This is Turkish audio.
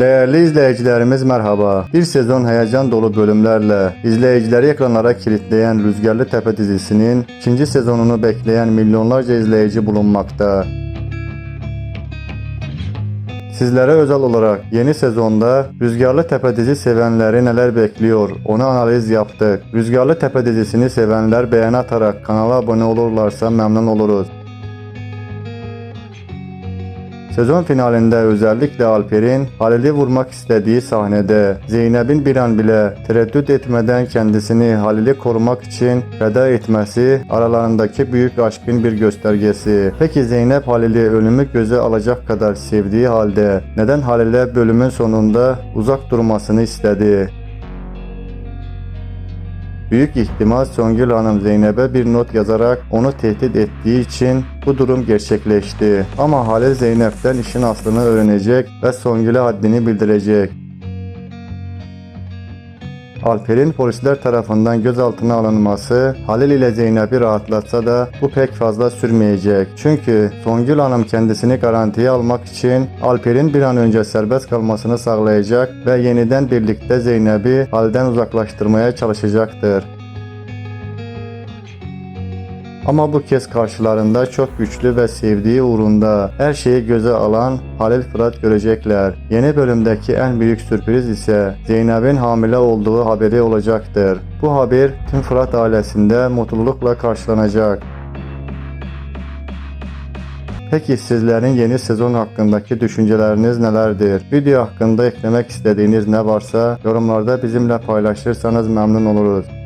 Değerli izleyicilerimiz merhaba. Bir sezon heyecan dolu bölümlerle izleyicileri ekranlara kilitleyen Rüzgarlı Tepe dizisinin ikinci sezonunu bekleyen milyonlarca izleyici bulunmakta. Sizlere özel olarak yeni sezonda Rüzgarlı Tepe dizi sevenleri neler bekliyor onu analiz yaptık. Rüzgarlı Tepe dizisini sevenler beğeni atarak kanala abone olurlarsa memnun oluruz. Sezon finalinde özellikle Alper'in Halil'i vurmak istediği sahnede Zeynep'in bir an bile tereddüt etmeden kendisini Halil'i korumak için feda etmesi aralarındaki büyük aşkın bir göstergesi. Peki Zeynep Halil'i ölümü göze alacak kadar sevdiği halde neden Halil'e bölümün sonunda uzak durmasını istedi? Büyük ihtimal Songül Hanım Zeynep'e bir not yazarak onu tehdit ettiği için bu durum gerçekleşti. Ama Halil Zeynep'ten işin aslını öğrenecek ve Songül'e haddini bildirecek. Alper'in polisler tarafından gözaltına alınması Halil ile Zeynep'i rahatlatsa da bu pek fazla sürmeyecek. Çünkü Songül Hanım kendisini garantiye almak için Alper'in bir an önce serbest kalmasını sağlayacak ve yeniden birlikte Zeynep'i halden uzaklaştırmaya çalışacaktır. Ama bu kez karşılarında çok güçlü ve sevdiği uğrunda her şeyi göze alan Halil Fırat görecekler. Yeni bölümdeki en büyük sürpriz ise Zeynep'in hamile olduğu haberi olacaktır. Bu haber tüm Fırat ailesinde mutlulukla karşılanacak. Peki sizlerin yeni sezon hakkındaki düşünceleriniz nelerdir? Video hakkında eklemek istediğiniz ne varsa yorumlarda bizimle paylaşırsanız memnun oluruz.